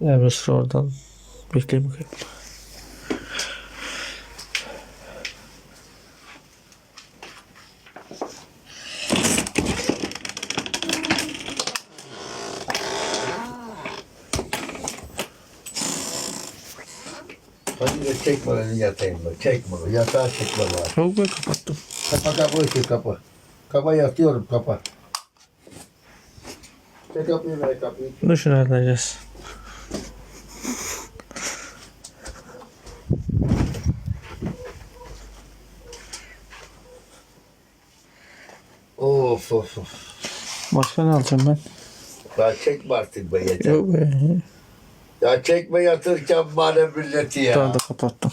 Emre sıra oradan. Bekleyin bakayım. Hadi de çekme beni yatayım ben. Çekme beni. Yatağa çekme bari. Yok ben kapattım. Kapa kapı ışığı kapa. Kapa yatıyorum kapa. Çek kapıyı ver kapıyı. Bunu şunu halledeceğiz. Of of of. Başka ne alacağım ben? Ya çekme artık be yeter. Yok be. Ya çekme yatırken bana milleti ya. Daha da kapattım.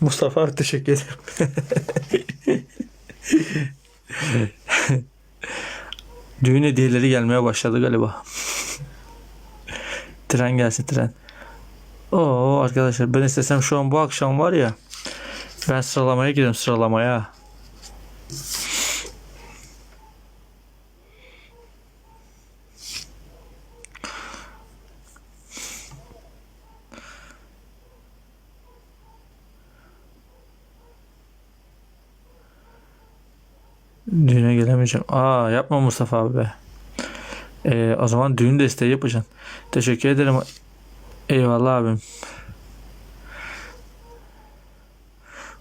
Mustafa abi teşekkür ederim. Düğün hediyeleri gelmeye başladı galiba. tren gelsin tren. Arkadaşlar ben istesem şu an bu akşam var ya ben sıralamaya gidiyorum sıralamaya. Düğüne gelemeyeceğim. Aa yapma Mustafa abi be. Ee, o zaman düğün desteği yapacaksın. Teşekkür ederim. Eyvallah abim.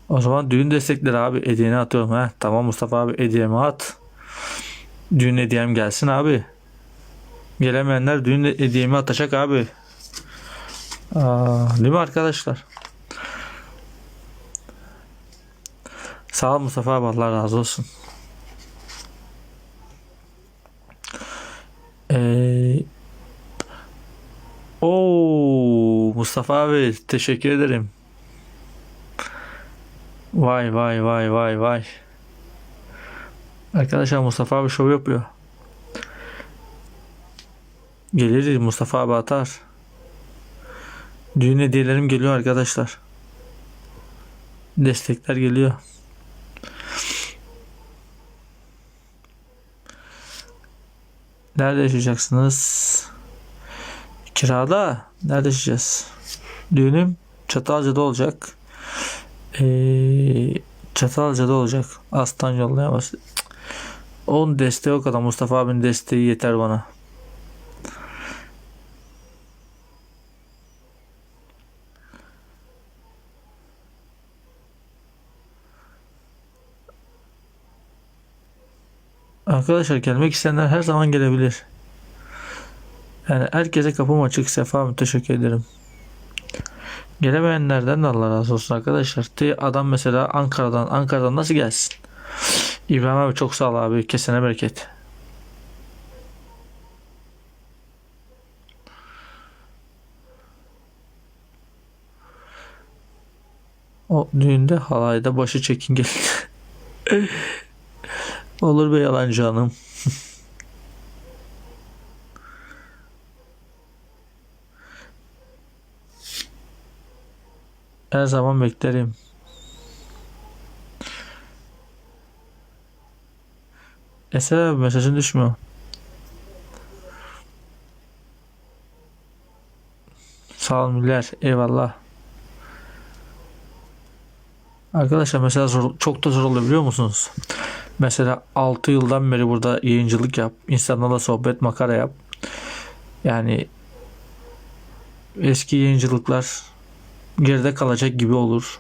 O zaman düğün destekleri abi hediyeni atıyorum ha. Tamam Mustafa abi hediyemi at. Düğün hediyem gelsin abi. Gelemeyenler düğün hediyemi atacak abi. Aa, değil mi arkadaşlar? Sağ ol Mustafa abi Allah razı olsun. Ee, Oo Mustafa abi teşekkür ederim. Vay vay vay vay vay. Arkadaşlar Mustafa abi şov yapıyor. Gelir Mustafa abi atar. Düğün hediyelerim geliyor arkadaşlar. Destekler geliyor. Nerede yaşayacaksınız? Kirada. Nerede yaşayacağız? Düğünüm Çatalca'da olacak. Ee, Çatalca'da olacak. Aslan yollayamaz. Onun desteği o kadar. Mustafa abinin desteği yeter bana. Arkadaşlar gelmek isteyenler her zaman gelebilir. Yani herkese kapım açık. Sefa teşekkür ederim. Gelemeyenlerden de Allah razı olsun arkadaşlar. Adam mesela Ankara'dan. Ankara'dan nasıl gelsin? İbrahim abi çok sağ ol abi. Kesene bereket. O düğünde halayda başı çekin gelin. Olur be yalancı hanım. Her zaman beklerim. Eser abi mesajın düşmüyor. Sağ ol Müller. Eyvallah. Arkadaşlar mesela zor, çok da zor oluyor biliyor musunuz? Mesela 6 yıldan beri burada yayıncılık yap. insanlarla sohbet makara yap. Yani eski yayıncılıklar geride kalacak gibi olur.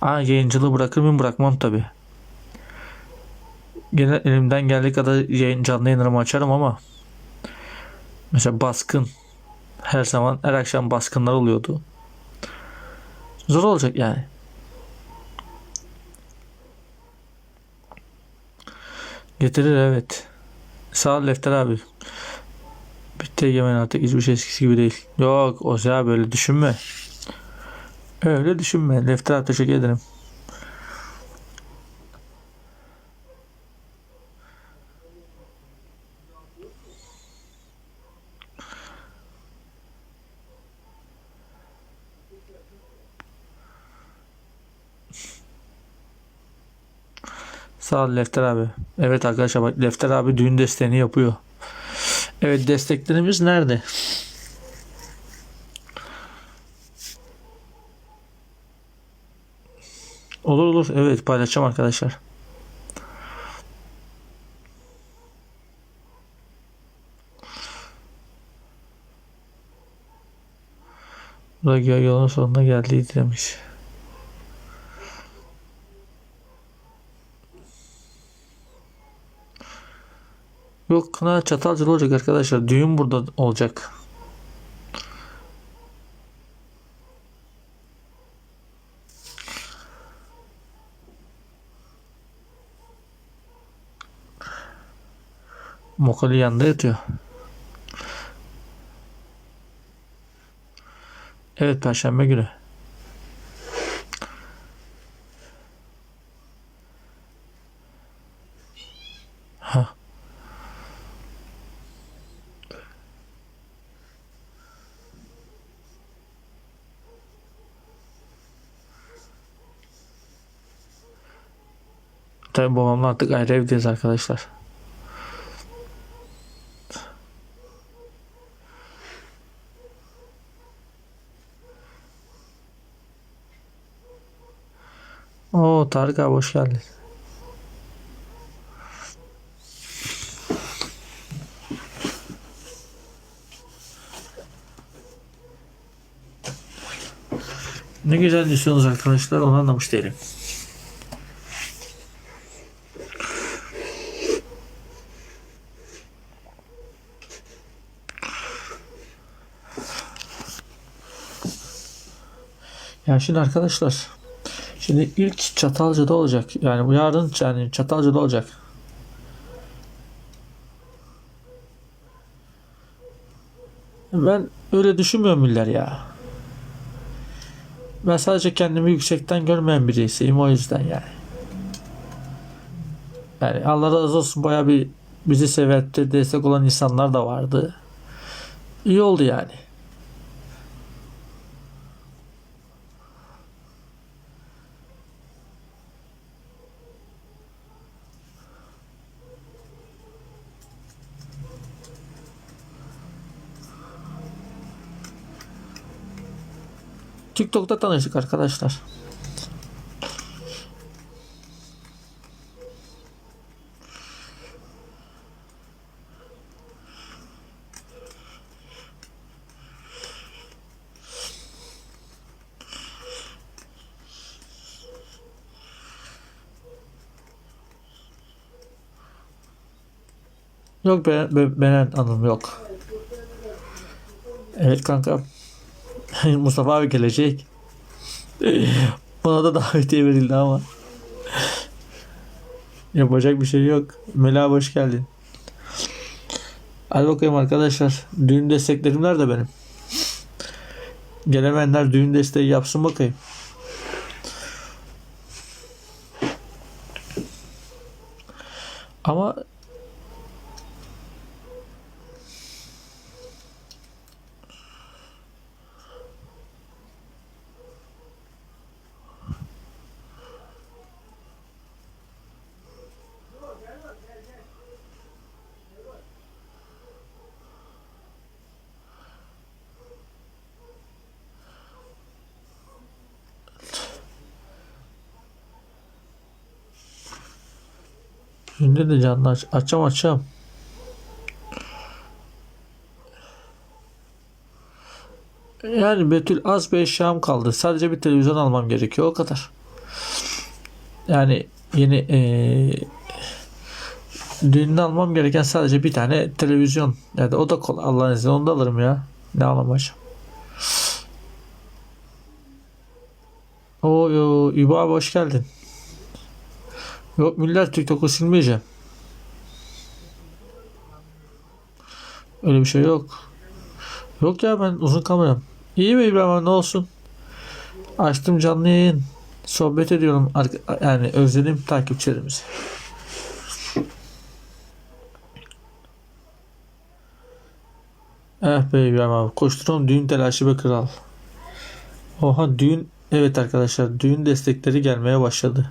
Aa, yayıncılığı bırakır mıyım bırakmam tabi. Gene elimden geldiği kadar yayın, canlı yayınlarımı açarım ama mesela baskın her zaman her akşam baskınlar oluyordu. Zor olacak yani. Getirir evet. Sağ ol Lefter abi. Bitti Egemen artık hiçbir şey eskisi gibi değil. Yok o ya böyle düşünme. Öyle düşünme. Lefter abi teşekkür ederim. Sağ ol Lefter abi. Evet arkadaşlar bak Lefter abi düğün desteğini yapıyor. Evet desteklerimiz nerede? Olur. Evet paylaşacağım arkadaşlar. Radyo yolun sonuna geldiydi demiş. Yok kına Çatalca'da olacak arkadaşlar. Düğün burada olacak. Mokali yanında yatıyor. Evet Perşembe günü. Ha. Tabii babamla artık ayrı evdeyiz arkadaşlar. Oo Tarık abi hoş geldin. Ne güzel diyorsunuz arkadaşlar onu anlamış değilim. Ya şimdi arkadaşlar Şimdi ilk Çatalca'da olacak. Yani bu yarın yani Çatalca'da olacak. Ben öyle düşünmüyorum Müller ya. Ben sadece kendimi yüksekten görmeyen birisiyim o yüzden yani. Yani Allah razı olsun baya bir bizi sevette destek olan insanlar da vardı. İyi oldu yani. TikTok'ta tanıştık arkadaşlar. Yok ben, ben, Benen Hanım yok. Evet kanka. Mustafa abi gelecek. Ona da davetiye verildi ama. Yapacak bir şey yok. Mela hoş geldin. Hadi bakayım arkadaşlar. Düğün desteklerim nerede benim? Gelemeyenler düğün desteği yapsın bakayım. Ama Şimdi de canlı aç. Açacağım açacağım. Yani Betül az bir eşyam kaldı. Sadece bir televizyon almam gerekiyor. O kadar. Yani yeni eee düğünde almam gereken sadece bir tane televizyon. Yani o da kolay. Allah'ın izniyle onu da alırım ya. Ne alamayacağım. Oo, yo, İbo hoş geldin. Yok Müller TikTok'u silmeyeceğim. Öyle bir şey yok. Yok ya ben uzun kameram. İyi mi İbrahim ne olsun? Açtım canlı yayın. Sohbet ediyorum. Yani özledim takipçilerimizi. Eh be İbrahim abi. Koşturalım düğün telaşı be kral. Oha düğün. Evet arkadaşlar düğün destekleri gelmeye başladı.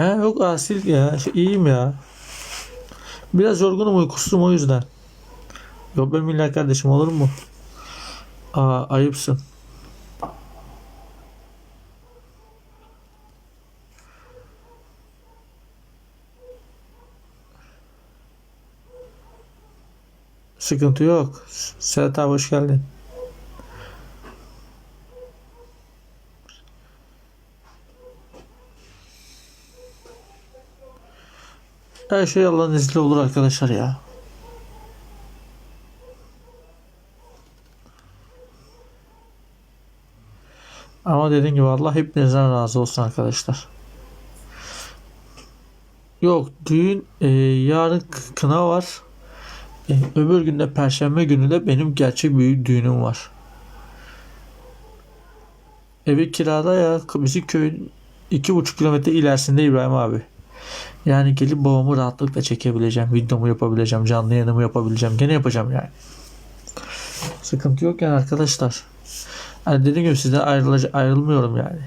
He yok asil ya. Şey, iyiyim ya. Biraz yorgunum uykusuzum o yüzden. Yok be millet kardeşim olur mu? Aa ayıpsın. Sıkıntı yok. Serhat abi hoş geldin. Her şey Allah'ın izniyle olur arkadaşlar ya. Ama dediğim gibi Allah hepinizden razı olsun arkadaşlar. Yok düğün e, yarın kına var. E, öbür günde perşembe günü de benim gerçek büyük düğünüm var. Evi kirada ya bizim köyün iki buçuk kilometre ilerisinde İbrahim abi. Yani gelip babamı rahatlıkla çekebileceğim. Videomu yapabileceğim. Canlı yayınımı yapabileceğim. Gene yapacağım yani. Sıkıntı yok yani arkadaşlar. Hani dediğim gibi sizden ayrılmıyorum yani.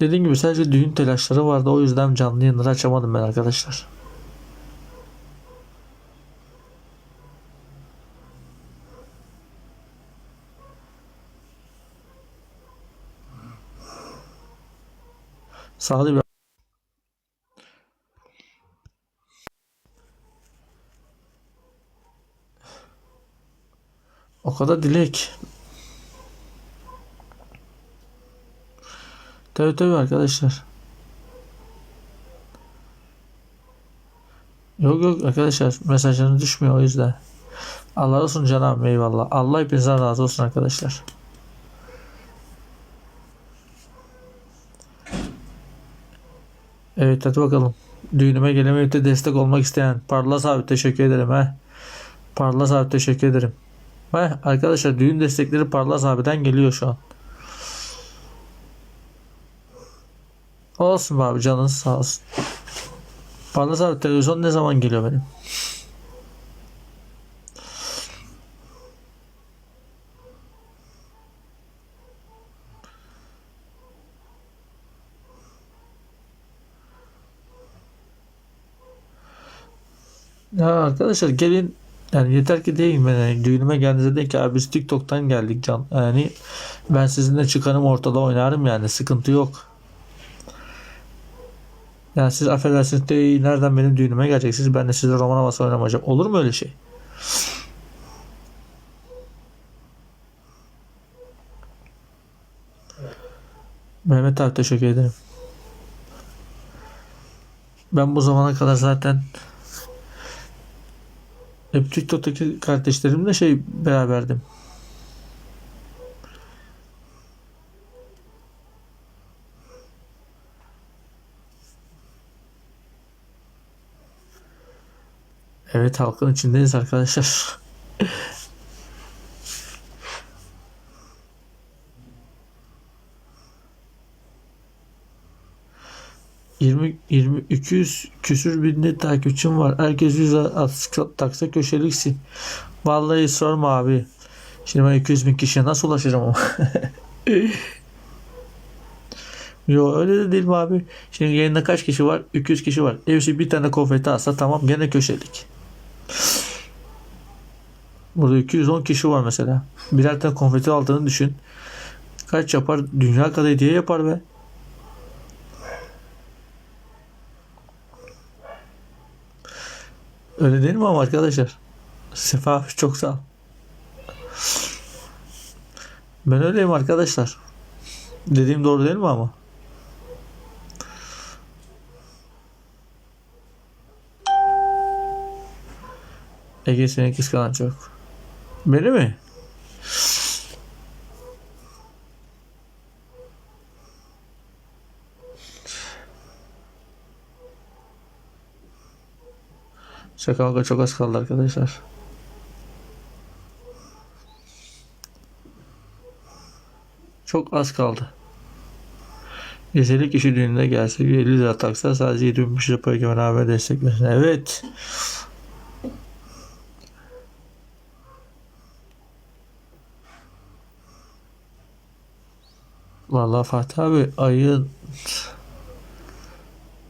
Dediğim gibi sadece düğün telaşları vardı. O yüzden canlı yayınları açamadım ben arkadaşlar. Ol İbrahim. O kadar dilek. Tabii tabii arkadaşlar. Yok yok arkadaşlar mesajlarınız düşmüyor o yüzden. Allah olsun canım eyvallah. Allah hepinizden razı olsun arkadaşlar. Evet hadi bakalım. Düğünüme gelemeyip de destek olmak isteyen Parlas abi teşekkür ederim he. Parlas abi teşekkür ederim. Ve arkadaşlar düğün destekleri Parlas abiden geliyor şu an. Olsun abi canınız sağ olsun. Parlas abi televizyon ne zaman geliyor benim? Ya arkadaşlar gelin yani yeter ki deyin bana yani düğünüme geldiğinizde deyin ki abi biz TikTok'tan geldik can yani ben sizinle çıkarım ortada oynarım yani sıkıntı yok. Yani siz affedersiniz de "Ey, nereden benim düğünüme geleceksiniz ben de size roman havası oynamayacağım. Olur mu öyle şey? Mehmet abi teşekkür ederim. Ben bu zamana kadar zaten hep TikTok'taki kardeşlerimle şey beraberdim. Evet halkın içindeyiz arkadaşlar. Yirmi, yirmi, 200 küsür binde takipçim var. Herkes 100 at, taksa köşeliksin. Vallahi sorma abi. Şimdi ben 200 bin kişiye nasıl ulaşacağım ama? Yo öyle de değil mi abi? Şimdi yayında kaç kişi var? 200 kişi var. Hepsi bir tane konfeti alsa tamam gene köşelik. Burada 210 kişi var mesela. Birer tane konfeti aldığını düşün. Kaç yapar? Dünya kadar hediye yapar be. Öyle değil mi ama arkadaşlar? Sefa çok sağ ol. Ben öyleyim arkadaşlar. Dediğim doğru değil mi ama? Ege seni kıskanan çok. Beni mi? Şaka maka çok az kaldı arkadaşlar. Çok az kaldı. 150 kişi düğününe gelse 50 lira taksa sadece 75 lira para beraber desteklesin. Evet. Vallahi Fatih abi ayın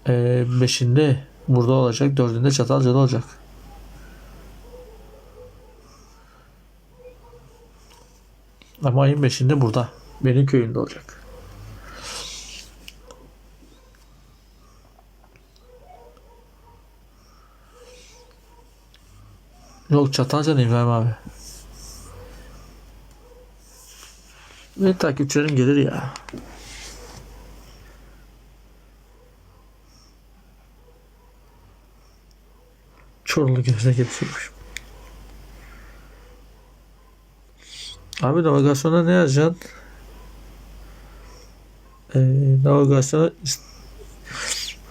Ee, beşinde burada olacak. Dördünde Çatalca'da olacak. Ama ayın beşinde burada. Benim köyümde olacak. Yok Çatalca'da İbrahim abi. Benim takipçilerim gelir ya. Çorlu gözüne getiriyormuş. Abi navigasyona ne yazacaksın? Ee, navigasyona İst-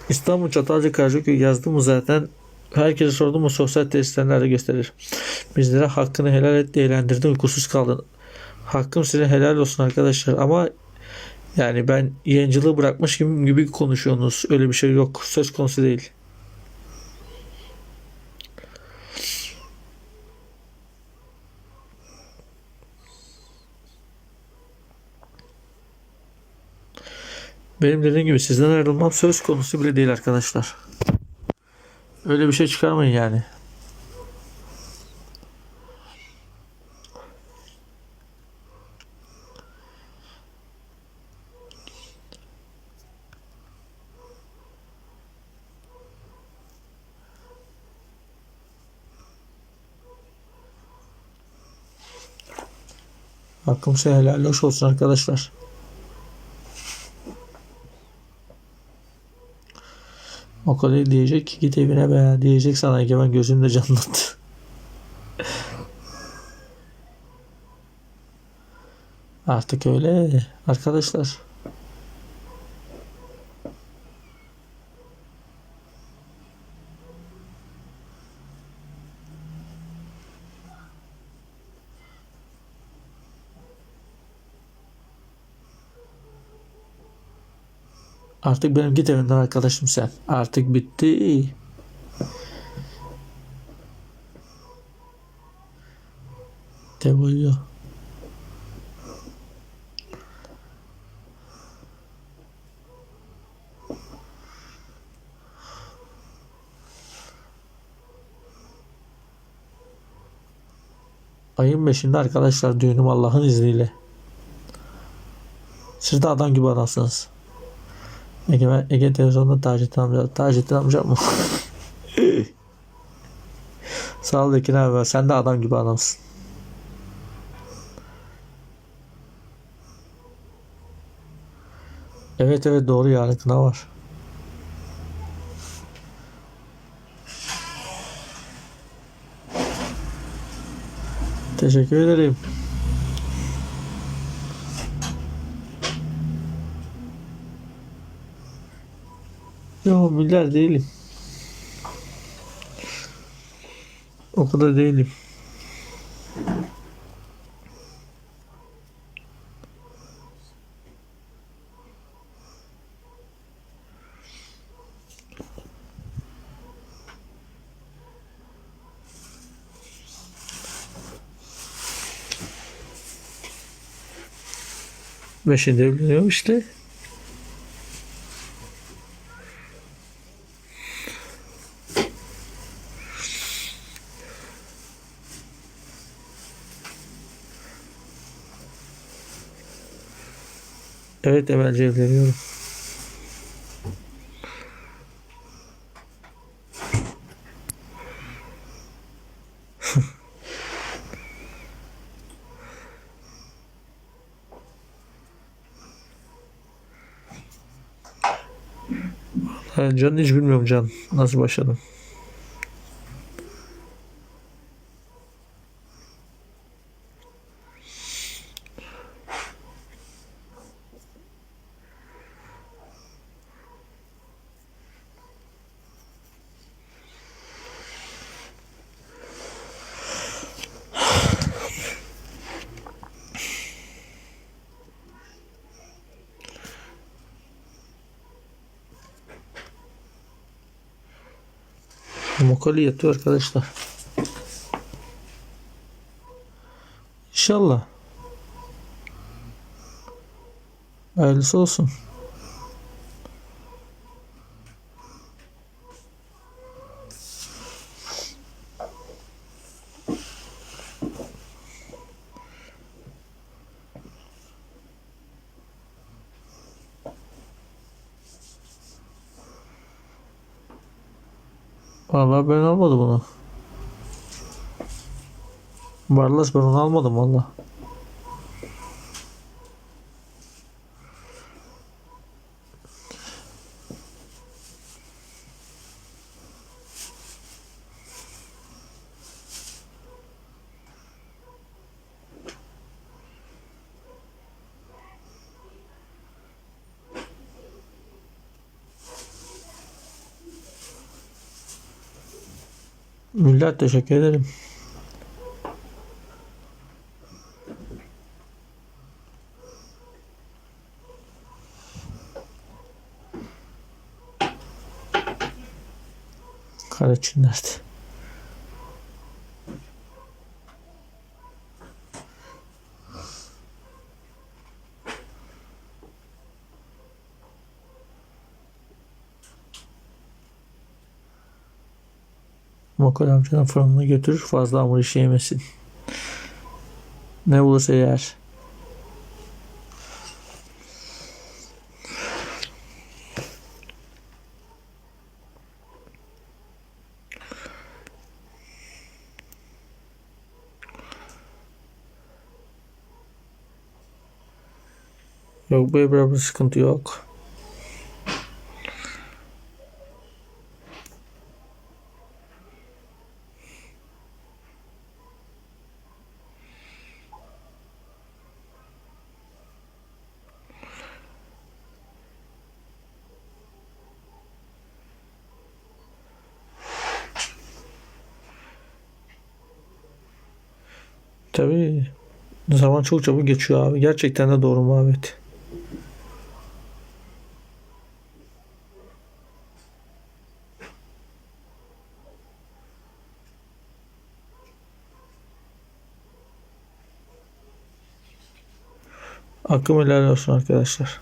İstanbul Çatalca Karşıköy yazdım mı zaten herkese sordum mu sosyal tesislerde gösterir. Bizlere hakkını helal et eğlendirdin uykusuz kaldın. Hakkım size helal olsun arkadaşlar ama yani ben yayıncılığı bırakmış gibi, gibi konuşuyorsunuz. Öyle bir şey yok. Söz konusu değil. Benim dediğim gibi sizden ayrılmam söz konusu bile değil arkadaşlar. Öyle bir şey çıkarmayın yani. Hakkım size helal hoş olsun arkadaşlar. O kadar diyecek ki git evine be diyecek sana ki ben gözümde canlandı. Artık öyle arkadaşlar. Artık benim git evinden arkadaşım sen. Artık bitti. De uyuyor. Ayın 5'inde arkadaşlar düğünüm Allah'ın izniyle. Siz adam gibi adamsınız. Ege, Ege televizyonda Taceddin amca. Taceddin amca mı? Sağ ol Ekin abi. Sen de adam gibi adamsın. Evet evet doğru yarın kına var. Teşekkür ederim. Yo milyar değilim. O kadar değilim. Beşinde evleniyorum işte. Evet evvelce evleniyorum. Can hiç bilmiyorum Can. Nasıl başladın? Mokali yatıyor arkadaşlar. İnşallah. Hayırlısı olsun. Ben almadım bunu. Barlas ben onu almadım valla. Millet teşekkür ederim. Karaçin nerede? Mokal amcanın fırınına götür fazla hamur işi yemesin. Ne bulursa yer. Yok Ebra bir sıkıntı yok. Tabii zaman çok çabuk geçiyor abi. Gerçekten de doğru muhabbet. Hakkım helal olsun arkadaşlar.